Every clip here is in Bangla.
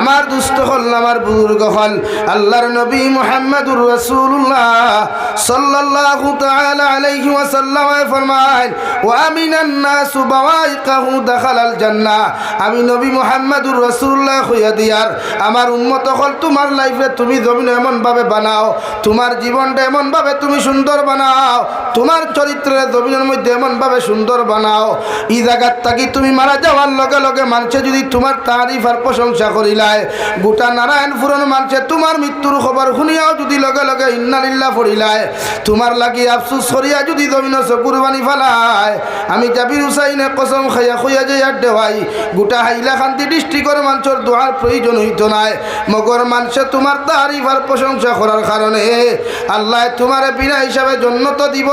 আমার দুস্থ হল আমার বুজুর্গ হল আল্লাহর নবী মুহাম্মদুর রাসূলুল্লাহ সাল্লাল্লাহু তাআলা আলাইহি ওয়াসাল্লাম ফরমায় ওয়া মিনান নাস বাওয়াইকাহু দাখালাল জান্নাহ। আমি নবী মুহাম্মদুর রাসূলুল্লাহ হইয়া দিয়ার, আমার উম্মত হল তোমার লাইফে তুমি জমিন এমন ভাবে বানাও, তোমার জীবনটা এমন ভাবে তুমি সুন্দর বানাও, তোমার চরিত্রের জমিনের মধ্যে এমন ভাবে সুন্দর বানাও। ই জায়গার থাকি তুমি মারা যাওয়ার লগে লগে মানুষে যদি তোমার তারিফ আর প্রশংসা করিলায় গোটা নারায়ণপুরন মানুষে তোমার মৃত্যুর খবর শুনিয়াও যদি লগে লগে ইন্নালিল্লা পড়িলায়, তোমার লাগি আফসুস করিয়া যদি জমিন চকুর বানি ফেলায়। আমি জাবির হুসাইনে কসম খাইয়া খুইয়া যে আর দেওয়াই গোটা হাইলা শান্তি ডিস্ট্রিক্টর মানুষের দোয়ার প্রয়োজন হইত নাই। মগর মানুষে তোমার তারিফ আর প্রশংসা করার কারণে। আল্লাহ তোমার বিনা হিসাবে জন্নত দিব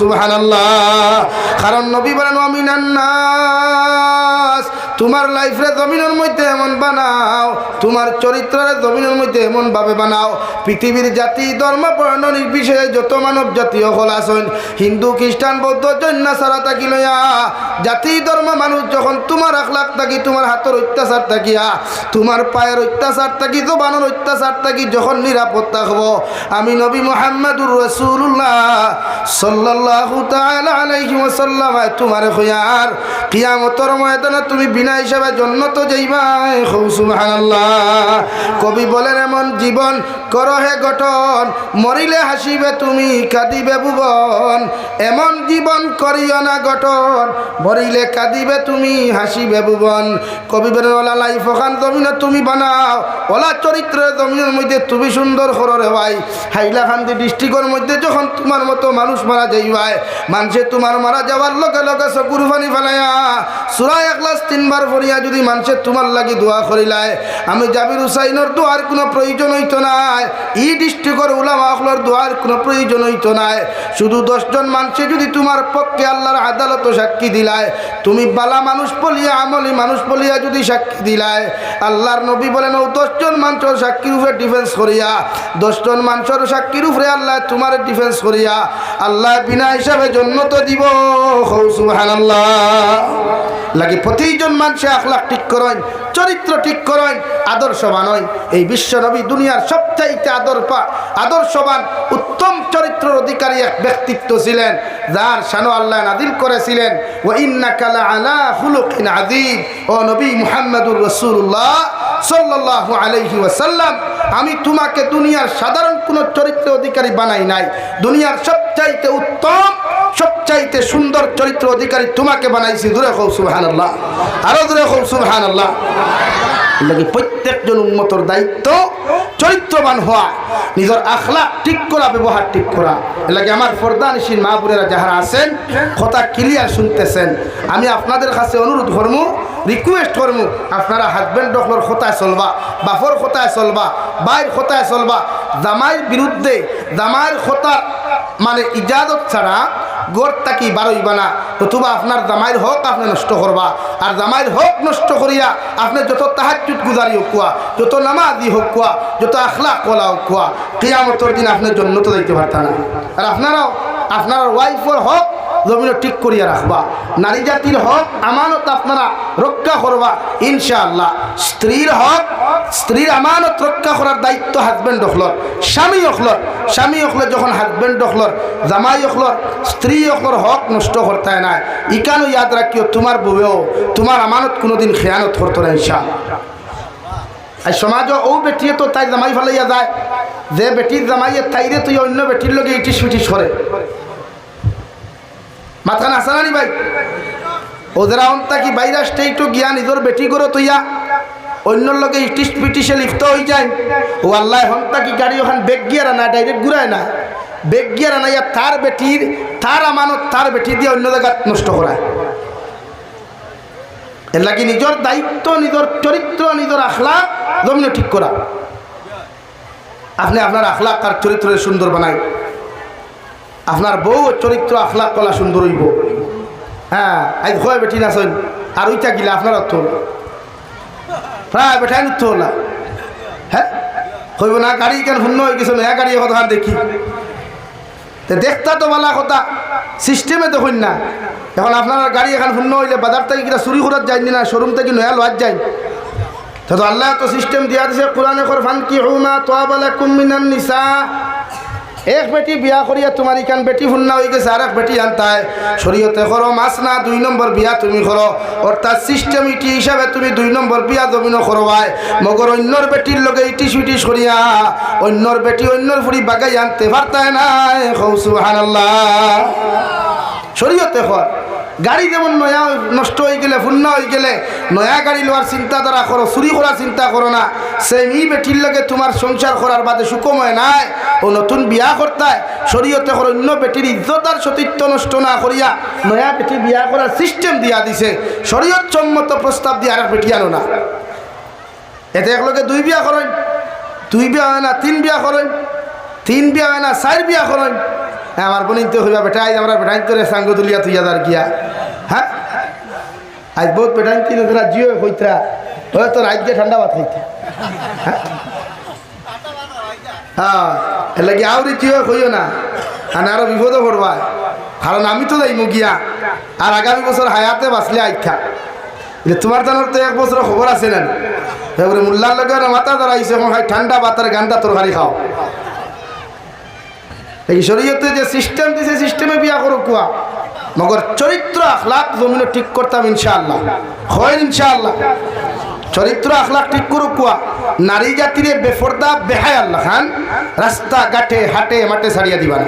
সুবহানাল্লাহ। কারণ নবী বলেন অমিনান নাস তোমার লাইফরে জমিনের মধ্যে এমন বানাও। তোমার চরিত্রের জমিনের মধ্যে এমন ভাবে বানাও। পৃথিবীর জাতি, ধর্ম, বর্ণ, নির্বিশেষে যত মানব জাতীয় হল আসন। হিন্দু, খ্রিস্টান, বৌদ্ধ, জৈন, সারা থাকি লইয়া। জাতি, ধর্ম, মানুষ যখন তোমার আখলাখ থাকি, তোমার হাতের অত্যাচার থাকিয়া, তোমার পায়ের অত্যাচার থাকি, জবানের অত্যাচার থাকি, যখন নিরাপদ থাকব। আমি নবী মোহাম্মদুর রসুল্লাহ সাল্লাল্লাহু তাআলা আলাইহি ওয়াসাল্লাম, তোমার খয়ার কিয়ামতের ময়দানে তুমি বিনা হিসাবে জন্নত যাইবাই খুব কবি বলেন, এমন জীবন করো হে গঠন, মরিলে হাসিবে তুমি, কাঁদিবে ভুবন। এমন জীবন করিও না গঠন, মরিলে কাঁদিবে তুমি, হাসিবে ভুবন। কবি বলেন, ওলা লাইফ ওখান জমিনে তুমি বানাও, ওলা চরিত্রের জমিনের মধ্যে তুমি সুন্দর করো ভাই হাইলাকান্দি ডিস্ট্রিক্টের মধ্যে যখন তোমার মতো মানুষ মারা যাইবাই মানুষে তোমার মারা যাওয়ার লগে লগে চকুর পানি ফেলাইয়া সুরাই একলাস তিনবার ফরিয়া যদি মানুষের তোমার লাগি দোয়া আমি জাবির হুসাইনের দোয়ার কোনো প্রয়োজন হইতো নাই। ই ডিস্ট্রিক্টর উলামা অখলার দোয়ার কোনো প্রয়োজন হইতো নাই। শুধু দশজন মানুষে যদি তোমার পক্ষে আল্লাহর আদালত সাক্ষী দিলায় তুমি বালা মানুষ বলিয়া, আমলি মানুষ বলিয়া যদি সাক্ষী দিলায় আল্লাহর নবী বলেন, ও দশজন মানুষের সাক্ষীর উপরে ডিফেন্স করিয়া, দশজন মানুষের সাক্ষীর উপরে আল্লাহ তোমার ডিফেন্স করিয়া, আল্লাহ বিনা হিসাবে জন্য তো দিব লাগে প্রতিজন মানুষে আখলাখ ঠিক করেন, চরিত্র ঠিক করেন, আদর্শবান হয় এই বিশ্ব নবী দুনিয়ার সবচাইতে আদর আদর্শবান চরিত্রের অধিকারী এক ব্যক্তিত্ব ছিলেন, যার শানো আল্লাহ নাদিল করেছিলেন। ও ইন্নাকালা আলা হুলুকিন আদিম ও নবী মুহাম্মদুর রসুল্লাহ সাল্লাল্লাহু আলাইহি ওয়াসাল্লাম, আমি তোমাকে দুনিয়ার সাধারণ কোনো চরিত্র অধিকারী বানাই নাই। দুনিয়ার সবচাইতে উত্তম, সবচাইতে সুন্দর চরিত্র অধিকারী তোমাকে বানাইছি। দূরে সুবহান আল্লাহ আরও দূরে হৌ সুবহান আল্লাহ লাগে প্রত্যেকজন উন্মতর দায়িত্ব চরিত্রবান হওয়া, নিজের আখলা ঠিক করা, ব্যবহার ঠিক করা। এলাকে আমার ফরদানিসীন মা বোনেরা যাহারা আছেন, কথা ক্লিয়ার শুনতেছেন। আমি আপনাদের কাছে অনুরোধ করব রিকোয়েস্ট করব আপনারা হাজব্যান্ড ডকলর খোতায় চলবা বাফর খোতায় চলবা বাইর খোতায় চলবা, জামাইয়ের বিরুদ্ধে, জামাইয়ের খোতার মানে ইজাদত ছাড়া গড় তাকি বারইবা না? নতুবা আপনার জামাইয়ের হক আপনি নষ্ট করবা। আর জামাইয়ের হক নষ্ট করিয়া আপনি যত তাহাজুত গুজারি হোক কুয়া, যত নামাজি হোক কুয়া, যত আখলা কলা হোক কুয়া, কিয়ামতর দিন আপনার জন্য তো দিতে পারত না। আর আপনারাও, আপনার ওয়াইফের হক জমিন ঠিক করিয়া রাখবা। নারী জাতির হক, আমানত আপনারা রক্ষা করবা, ইনশাআল্লাহ। স্ত্রীর হক, স্ত্রীর আমানত রক্ষা করার দায়িত্ব হাজবেন্ড অখলর, স্বামী অখলর। স্বামী অখলর যখন হাজবেন্ড অখলর, জামাই অখলর, স্ত্রী অখলর হক নষ্ট করতে নাই। ইকানো ইয়াদ রাখিও, তোমার বউয়েও, তোমার আমানত কোনোদিন খেয়ানত করতো না, ইনশাআল্লাহ। আর সমাজ ও বেটিয়ে তো তাই জামাই ফেলাইয়া যায়। যে বেটির জামাইয়ে তাইরে তুই অন্য বেটির লগে ইটিস ফিটিস করে। মাথা না আসানি ভাই? ওদেরা অন্তা কি বাইরা স্টেটও গিয়া নিজের বেটি করে তুইয়া অন্যর লগে ইটিস পিটিসে লিপ্ত হয়ে যায়। ও আল্লাহ হন্তা কি গাড়ি ওখান বেগ গিয়ারা না ডাইরেক্ট ঘুরায় না? বেগ গিয়ারা না, ইয়া তার বেটির তার আমানত তার বেটি দিয়ে অন্য জায়গা নষ্ট করায়। এর লাগে নিজের দায়িত্ব, নিজের চরিত্র, নিজের আখলা জমিনে ঠিক করা। আপনি আপনার আখলাক আর চরিত্রের সুন্দর বানাই আপনার বউ চরিত্র আখলাক কলা সুন্দর হইব। হ্যাঁ আজ হয় বেটি না সইন আর ওইটা গিলা আপনার অর্থ প্রায় বেটাই নিত না হ্যাঁ হইব না, গাড়ি কেন শূন্য হয়ে গেছে, নয়া গাড়ি কথা দেখি। দেখতা তো বালা কথা সিস্টেমে হইন না। এখন আপনার গাড়ি এখন শূন্য হইলে বাজার থেকে কিনা চুরি করার যায়নি না শোরুম থেকে নয়া লোয়ার যায় তো আল্লাহ তো সিস্টেম দিয়া দিছে, কোরআনে করফান কি হুমা তোয়াবালা কুমিনান নিসা। এক বেটি বিয়া করিয়া তোমার ইখান বেটি ফুন্না হয়ে গেছে আর এক বেটি আনতায়। শরীয়তে করো, মাছ না, দুই নম্বর বিয়া তুমি করো। অর্থাৎ সিস্টেম ইটি হিসাবে তুমি দুই নম্বর বিয়া জমিনও করবাই। মগর অন্যর বেটির লগে ইটি সুইটি সরিয়া অন্যর বেটি অন্যর ফুড়ি বাগাই আনতে পারতায় না শরীয়তে কর। গাড়ি যেমন নয়া নষ্ট হয়ে গেলে, ফুন্না হয়ে গেলে, নয়া গাড়ি লোয়ার চিন্তাধারা করো, চুরি করার চিন্তা করো না। সেই মি বেঠির লগে তোমার সংসার করার বাদে সুকময় নাই। ও নতুন বিয়া করতায়, শরীয়তে করো অন্য বেটির ইজ্জত আর নষ্ট না করিয়া নয়া বেটি বিয়া করার সিস্টেম দিয়া দিছে। শরীয়ত সম্মত প্রস্তাব দিয়ে আর বেটি আনো না। এতে একলগে দুই বিয়া করেন, দুই বিয়া হয় না, তিন বিয়া করেন, তিন বিয়া হয় না, চার বিয়া করেন। হ্যাঁ আমার বোন তো হইবা বেটা আজ আমরা বেটাইন করে সাঙ্গ তুলিয়া তুইয়া দার গিয়া। হ্যাঁ? আজ বহুত বেটাইন তিন তোরা জিও হইতরা। ওই তোর আজকে ঠান্ডা ভাত হইতে হ্যাঁ? এর লাগে আউরি জিও হইও না। আর আরও বিপদও পড়বা। কারণ আমি তো যাইমু গিয়া। আর আগামী বছর হায়াতে বাঁচলে আইথা যে তোমার জানার তো এক বছর খবর আছে না? মোল্লার লগে মাথা ধরাইছে ঠান্ডা বাতার গান্ডা তরকারি খাও। এই শরীয়তে যে সিস্টেম দিছে সিস্টেমে বিয়া করো কুয়া। মগর চরিত্র, আখলাক জমিনে ঠিক করতাম ইনশাআল্লাহ। হয় ইনশাআল্লাহ। চরিত্র, আখলাক ঠিক করো কুয়া। নারী জাতিরে বেফরদা, বেহায় আল্লাহ খান রাস্তা, ঘাটে, হাটে, মাঠে ছাড়িয়া দিবা না।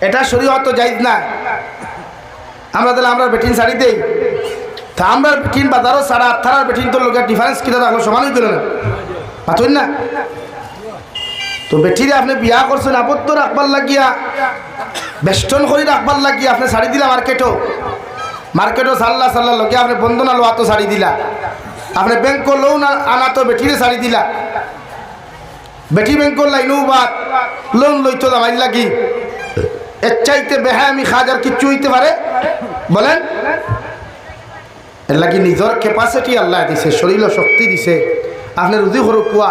এটা শরীয়ত যাইজ না। আমরা তাহলে আমরা বেটিন শাড়ি দেই। তা আমরা বেটিন বাজারও সারা আঠারার বেটিন তোর লোকের ডিফারেন্স কিনা থাকল সমানই করে না? পাতুন না? তো বেঠিরে আপনি বিয়া করছেন, আবদ্ধ রাখবার লাগিয়া, বেষ্টন করে রাখবার লাগিয়া আপনি শাড়ি দিলা মার্কেটও। মার্কেটও সাল্লা সাল্লা লগে আপনি বন্ধনা লোয়া তো শাড়ি দিলা। আপনি ব্যাংক লোন আনা তো বেঠিরে শাড়ি দিলা। বেটি ব্যাংকর লাইনও বাদ লোন লইতো দামাই লাগি। এর চাইতে বেহা আমি খাজার কিচ্ছু হইতে পারে? বলেন? এর লাগি নিজের ক্যাপাসিটি আল্লাহ দিছে শরীর শক্তি দিছে। আপনার রুদি হরু কুয়া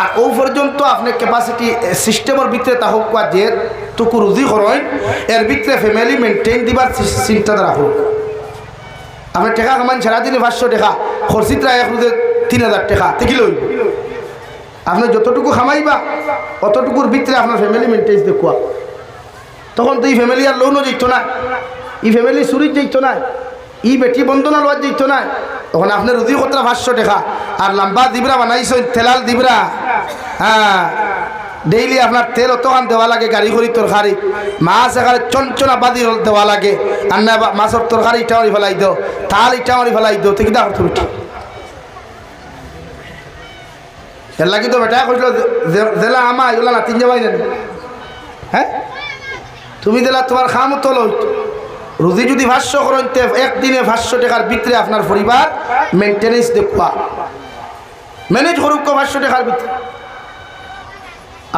আর ও পর্যন্ত আপনি ক্যাপাসিটি সিস্টেমের ভিতরে তা হোক কুয়া যে টুকু রুদি করেন এর ভিতরে ফ্যামিলি মেনটেন দিবার চিন্তাধারা হোক আপনি টেকা কামান ছেড়া দিলে পাঁচশো টাকা খরচিত রায় এক রুদে তিন হাজার টাকা লই আপনি যতটুকু খামাইবা অতটুকুর ভিতরে আপনার ফ্যামিলি মেনটেন্স দেখুয়া তখন তো এই ফ্যামিলি আর লোনও যেত না এই ফ্যামিলি চুরির যেত না ই বেটি বন্ধনা লোয়ার যেত না তখন আপনার রুদি কতটা পাঁচশো টাকা। আর লম্বা দিবরা বানাইছেন, তেলাল দিবরা। হ্যাঁ ডেইলি আপনার তেল অতখান দেওয়া লাগে, গাড়ি করি তরকারি। মাছ এখানে চঞ্চনা বাদি দেওয়া লাগে। আর না, মাছের তরকারি ইটা মারি ফেলাই দিও, তাল ইটা মারি ফেলাই দিও ঠিক তুমি এর লাগি তো বেটা কইল জেলা আমা এগুলা না তিন জানি হ্যাঁ? তুমি দিলা তোমার খাম তোলো রুজি যদি ভাষ্য করেন একদিনে ভাষ্য টাকার ভিতরে আপনার পরিবার মেনটেনেন্স দেখুয়া ম্যানেজ করুক ভাষ্য টাকার ভিতরে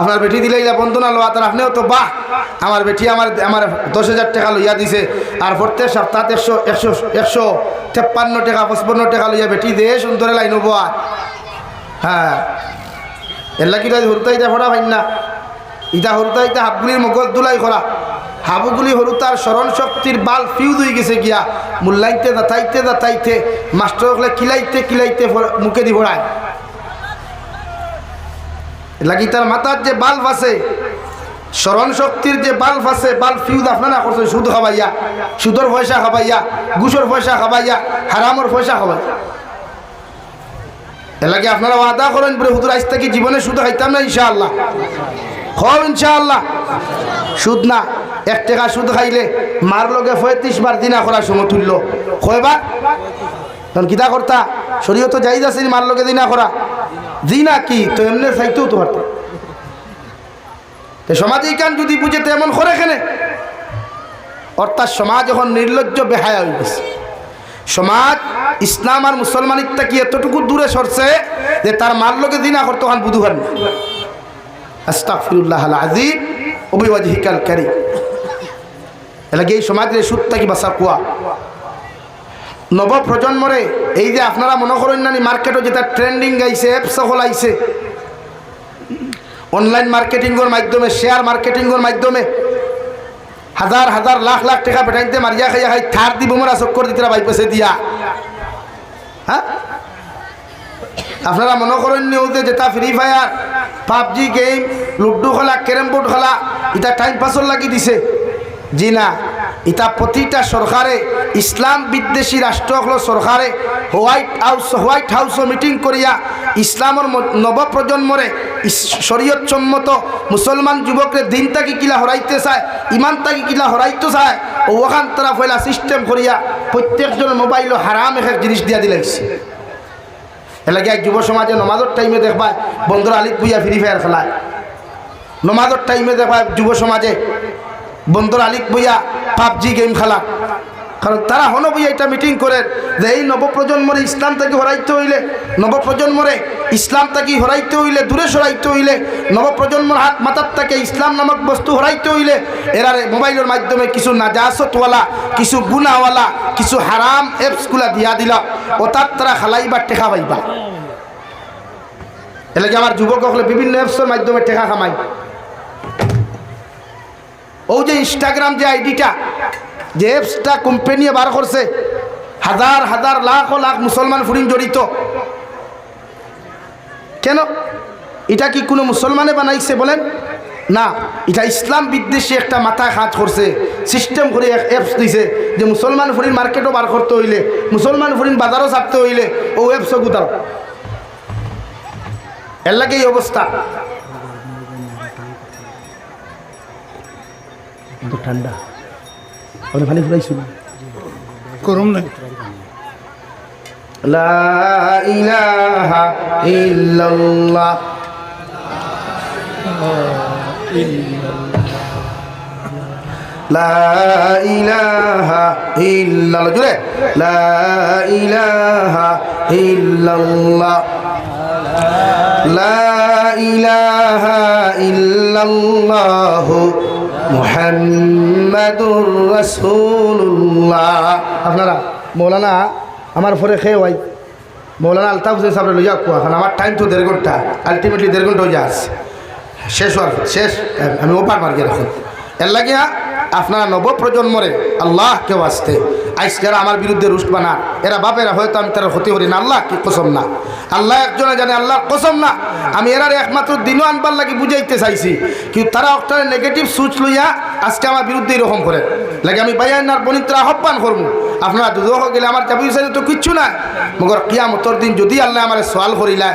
আপনার বেটি দিলে ইলা বন্ধনা লোয়া, তার আপনিও তো বাহ। আমার বেটি আমার আমার দশ হাজার টাকা লইয়া দিছে, আর প্রত্যেক সপ্তাহ একশো একশো একশো তেপ্পান্ন টাকা, পঁচপন্ন টাকা লইয়া বেটি দে, সুন্দরে লাইন বোয়া হ্যাঁ। এর লাগি হরুতা ইটা ফোড়া ভাই না ইটা হরুতা ইটা হাবগুলির মগজ দুলাই করা। হাবুগুলি হরু তার স্মরণ শক্তির বাল ফিউজ হয়ে গেছে গিয়া। মূল্যাইতে দাতাইতে দাতাইতে, মাস্টার হলে কিলাইতে কিলাইতে মুখে দি ভরায়। তার মাথার যে বাল্ব আছে স্মরণ শক্তির যে বাল্ব আছে বাল্ব ফিউজ আপনারা করছে, সুদ খাবাইয়া, সুদর পয়সা খাবাইয়া ঘুষর পয়সা খাবাইয়া, হারামর পয়সা খাবাই এর লাগে আপনারা ওয়াদা করেন, বলে হুদুর আজ থেকে জীবনে সুদ খাইতাম না, ইনশাআল্লাহ। হব ইনশাআল্লাহ। সুদ না। এক টাকা সুদ খাইলে মার লগে পঁয়ত্রিশ বার দিনা করার সময় তুললো। কয়বার তখন কিতা করতা? শরীয় তো যাই যাচ্ছে মার লগে দিনা করা। দিনা কি? তো এমনি চাইতেও তো পারত সমাজে কান যদি বুঝে তো এমন করে কেনে? অর্থাৎ সমাজ এখন নির্লজ্জ বেহায়া হয়ে গেছে। সমাজ, ইসলাম আর মুসলমানিকটা কি এতটুকু দূরে সরছে যে তার মার লোকে দিনা করতে হন বুধু হন আস্তাফিরুল্লাহ আজিব অভিবাজিকাল ক্যারি এলাকি এই সমাজের সুদটা কি বাসা কুয়া নব প্রজন্মরে এই যে আপনারা মনে করেন না মার্কেটে যেটা ট্রেন্ডিং গাইছে অ্যাপ সকল আইছে অনলাইন মার্কেটিংয়ের মাধ্যমে শেয়ার মার্কেটিংয়ের মাধ্যমে হাজার হাজার লাখ লাখ টাকা পেটাইতে মারিয়া খাইয়া খাই থার দিব মোরা চক্কর দিতে ভাই পয়সা দিয়া। হ্যাঁ আপনারা মনে করেন নিউজে যেটা free fire PUBG game ludo খেলা ক্যারেম বোর্ড খেলা এটা টাইম পাসর লাগি দিছে। জি না এটা প্রতিটা সরকারে, ইসলাম বিদ্বেষী রাষ্ট্র হলো সরকারে হোয়াইট হাউস, হোয়াইট হাউসও মিটিং করিয়া ইসলামের নবপ্রজন্মরে শরীয়তসম্মত মুসলমান যুবকরে দিন তাকি কিলা হরাইতে চায়, ইমান তাকি কিলা হরাইতে চায় ও ওখান তারা ফেলা সিস্টেম করিয়া প্রত্যেকজন মোবাইল হারাম এক জিনিস দিয়া দিলাইছে এলাকা এক যুব সমাজে নমাজের টাইমে দেখবা বন্ধুরা আলিত বুইয়া ফ্রি ফায়ার খেলায়। নমাজের টাইমে দেখবা যুব সমাজে বন্ধুরা আলিত বইয়া পাবজি গেম খেলা। কারণ তারা হন বইয়া এটা মিটিং করে যে এই নবপ্রজন্মরে ইসলাম থেকে হরাইতে হইলে, নবপ্রজন্মরে ইসলাম থেকে হরাইতে হইলে, দূরে সরাইতে হইলে, নবপ্রজন্মর হাত মাথার থেকে ইসলাম নামক বস্তু হরাইতে হইলে, এরারে মোবাইলের মাধ্যমে কিছু নাজাসতওয়ালা, কিছু গুনাওয়ালা কিছু হারাম অ্যাপসগুলা দিয়া দিলা, ও তার তারা খালাইবা, টেকা পাইবা। এলাকা আমার যুবক হলে বিভিন্ন অ্যাপসের মাধ্যমে টেকা কামাই ও যে ইনস্টাগ্রাম যে আইডিটা যে অ্যাপসটা কোম্পানি বার করছে, হাজার হাজার, লাখ লাখ মুসলমান ফুরিন জড়িত। কেন? এটা কি কোনো মুসলমানে বানাইছে বলেন? না, এটা ইসলাম বিদ্বেষী একটা মাথা হাত করছে সিস্টেম করে এক অ্যাপস দিছে, যে মুসলমান ফুরিন মার্কেটও বার করতে হইলে, মুসলমান ফুরিন বাজারও ছাড়তে হইলে, ও অ্যাপসও গুতার। এর লাগে এই অবস্থা। কিন্তু ঠান্ডা। আপনি পানি ফুরাইছিল করুম না। লা ইলাহা ইল্লাল্লাহ। লা ইলাহা ইল্লাল্লাহ। জুড়ে লা ইলাহা ইল্লাল্লাহ। লা ইলাহা ইল্লাল্লাহ। আপনারা, মৌলানা, আমার পরে খেয়ে হয় মৌলানা আলতাফ হুসেন সাহেব লইয়া কুয়া, কারণ আমার টাইম তো দেড় ঘণ্টা আলটিমেটলি দেড় ঘণ্টা হয়ে যাচ্ছে শেষ হওয়ার শেষ, আমি ওপার মার্কে রাখুন। এর লাগিয়া আপনারা নবপ্রজন্মরে আল্লাহ কেউ আসতে আজকেরা আমার বিরুদ্ধে রুষ্ট বানান। এরা বাপেরা হয়তো আমি তারা ক্ষতি করি না আল্লাহ কি কসম না। আল্লাহ একজনে জানে আল্লাহ কসম না। আমি এরার একমাত্র দিনও আনবার লাগি বুঝাইতে চাইছি। কিন্তু তারা একটা নেগেটিভ সুচ লইয়া আজকে আমার বিরুদ্ধে এরকম করে লাগে আমি বাইয়ান্নার বনিত্রা আহ্বান করব আপনারা দুদক গেলে আমার চাবি হিসাবে তো কিচ্ছু না মগর কিয়ামতর দিন যদি আল্লাহ আমার সোয়াল করিলা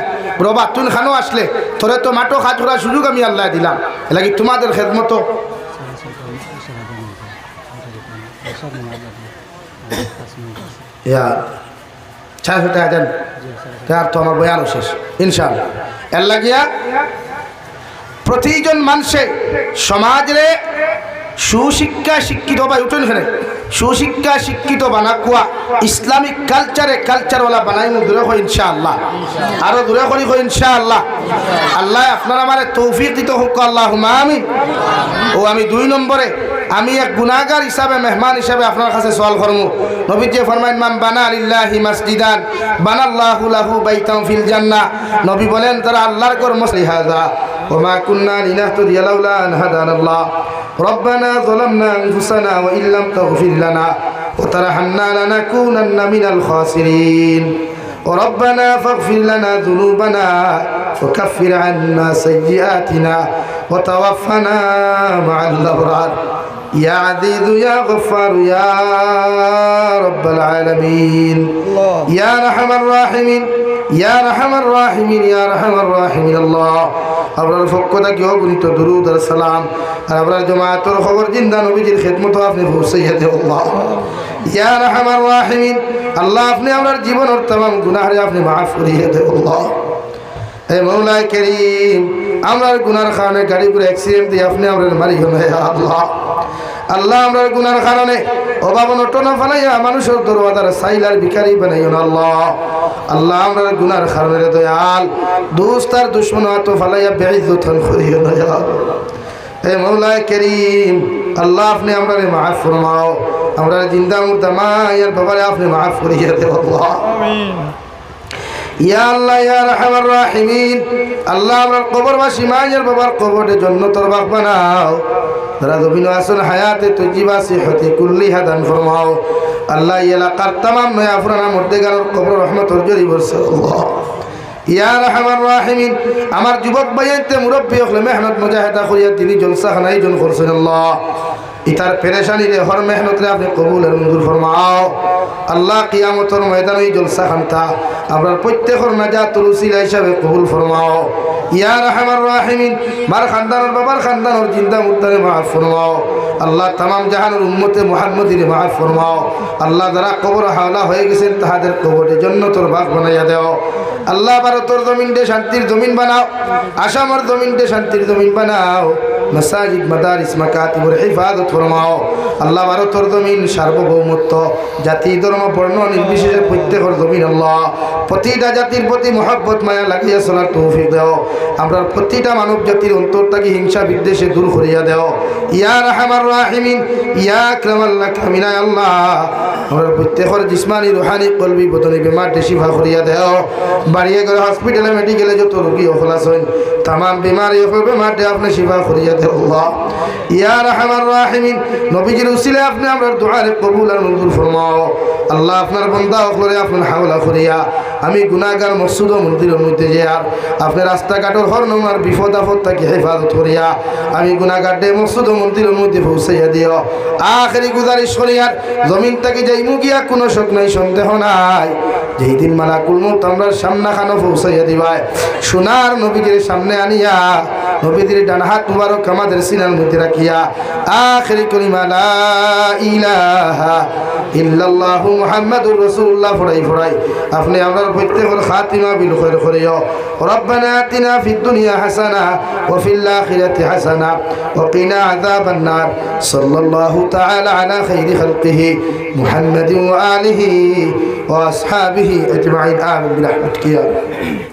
রবা তুন খানো আসলে, তোরে তো মাটো খাত করার সুযোগ আমি আল্লাহ দিলাম। লাগে তোমাদের খেদমত প্রতিজন মানুষে সমাজরে সুশিক্ষা শিক্ষিত বা উঠুন এখানে। সুশিক্ষা শিক্ষিত বানা কুয়া ইসলামিক কালচারে কালচারওয়ালা বানাই দূরে হয় ইনশাআল্লাহ। আরও দূরে করি হয় ইনশাআল্লাহ। আল্লাহ আপনারা আমার তৌফিক দিত হোক আল্লাহ আমিন। ও আমি দুই নম্বরে আমি এক গুনাহগার হিসাবে মেহমান হিসাবে আপনার কাছে সওয়াল করব নবীজি ফরমাইন মান বানা লিল্লাহি মাসজিদান বানাল্লাহু লাহু বাইতাম ফিল জান্নাহ নবী বলেন তারা আল্লাহর ঘর মসজিদ হাযা وما كنا لنهتدي لولا أن هدانا الله ربنا ظلمنا أنفسنا وإن لم تغفر لنا وترحمنا لنكونن من الخاسرين وربنا فاغفر لنا ذنوبنا وكفر عنا سيئاتنا وتوفنا مع الأبرار يا عزيز يا غفار يا رب العالمين يا رحم الراحمين يا رحم الراحمين يا رحم الراحمين الله আপনার পক্ষ থেকে অগণিত দরুদ আর সালাম আর আপনার জমাতের খবর জিন্দা নবীজির খেদমত আপনি পৌঁছাইয়া দেব আল্লাহ ইয়া রহমান রাহিমিন আল্লাহ আপনি আমার জীবনের তাম গুনাহরে আপনি মাফ করিয়ে দেব আল্লাহ হে মৌলাই গুনার কারণে গাড়ি করে অ্যাক্সিডেন্ট দিয়ে আপনি আমরা মারি আল্লাহ। আল্লাহ আমরা গুনার কারণে অভাব নটনা ফালাইয়া মানুষের দরবাদার সাইলার ভিখারি বানাইও না আল্লাহ। আল্লাহ আমরা গুনার কারণে দয়াল, দুস্তার দুশ্মন আতো ফালাইয়া বেইজ্জতন করিও না হে মৌলায় করিম, আল্লাহ আপনি আমরা মাফ ফরমাও আমরা জিন্দা মুর্দা মায়ের বাবারে আপনি মাফ করিয়ে দেব আল্লাহ। ইয়া আল্লাহ, ইয়া রাহমার রাহিমিন। আল্লাহ আমার কবরবাসী, মায়ের বাবার কবরের জন্য তোর বাপ বানাও। যারা দবিন আসন হায়াতে তুজিবা সিহতে কুল্লি হাদান ফরমাও। আল্লাহ এলাকার তামাম নয়া পুরানা মধ্যে গেল কবর রহমত অর্জরি বলছে। ইয়া রহমান রাহিমিন, আমার যুবক ভাইয়াতে মুরব্বী হলে মেহনত, মুজাহিদা করিয়া তিনি জলসা খানাই জন করছেন আল্লাহ। ইতার পেরেশানি রে, হর মেহনত রে আপনি কবুল আর মঞ্জুর ফরমাও। আল্লাহ কিয়ামতর ময়দান ওই জলসা খান্তা, আপনার প্রত্যেকর নাজাতুল উসিলা হিসাবে কবুল ফরমাও। ইয়া রহমান রাহিমিন, মার খানদানোর বাবার খানদানোর জিন্দা মুদ্দারে মাফ ফরমাও। আল্লাহ তামাম জাহানের উম্মতে মুহাম্মদির মাফ ফরমাও। আল্লাহ যারা কবর হাওলা হয়ে গেছেন, তাহাদের কবরের জন্য তোর ভাগ বানাইয়া দেও। আল্লাহ ভারতর জমিনটে শান্তির জমিন বানাও, আসামর জমিনটে শান্তির জমিন বানাও। মসাজিদ, মাদারিস মাকাতিবুর হিফাজত ফরমাও। আল্লাহ ভারতর জমিন সার্বভৌমত্ব, জাতি, ধর্ম, বর্ণ, নির্বিশেষে প্রত্যেকের জমিন আল্লাহ। প্রতিটা জাতির প্রতি মহব্বত, মায়া লাগিয়া চলার তৌফিক দেও। আমরা প্রতিটা মানব জাতির অন্তর থেকে হিংসা বিদ্বেষে দূর করিয়া দেও। ইয়া রাহমার রাহিমিন, ইয়া আকরামাল্লাহ কামিনায় আল্লাহ। আমরা প্রত্যেকের জিসমানি, রুহানি, কলবি, বদনি, বেমার, দেশি ভা করিয়া দেও। বাড়িয়ে গেলে হসপিটালে, মেডিকেলে যত রোগী অখলাস হইন তাম বেমারি অকল বেমার আপনি শিফা করিয়া দে আল্লাহ ইয়া রাহমার রাহিমিন, নবীজির উসিলে আপনি আমরা দোয়ারে কবুল আর মঞ্জুর ফরমাও। আল্লাহ আপনার বন্দা অকলরে আপনার হাওলা করিয়া, আমি গুনাহগার মসজিদ ও মন্দিরের মধ্যে যে আর আপনার রাস্তাঘাটের হর নমার বিপদ আপদ তাকে হেফাজত করিয়া, আমি গুনাহগার দে মসজিদ ও মন্দিরের মধ্যে পৌঁছাইয়া দিও। আখেরি গুজারিশ করিয়ার, জমিন থেকে যাইমু গিয়া কোনো শোক নাই, সন্দেহ নাই। যেই দিন মালাকুল মত আমরা সামনা খানো পৌঁছাইয়া দিবাই সোনার নবীদের সামনে আনিয়া নবীদের ডান হাত মুবারক আমাদের সিনার মধ্যে রাখিয়া, আখেরি কলিমা লা ইলাহা ইল্লাল্লাহু মুহাম্মাদুর রাসূলুল্লাহ ফরাই ফরাই আপনি আমরার প্রত্যেকের খাতিমা বিল খৈর করিও। রব্বানা আতিনা ফিদ দুনিয়া হাসানা ওয়া ফিল আখিরাতি হাসানা ওয়া কিনা আযাবান নার। সাল্লাল্লাহু তাআলা আলা খাইরি খালকিহি মুহাম্মাদিন ওয়া আলিহি وأصحابه أجمعين. آمين برحمتك يا رب.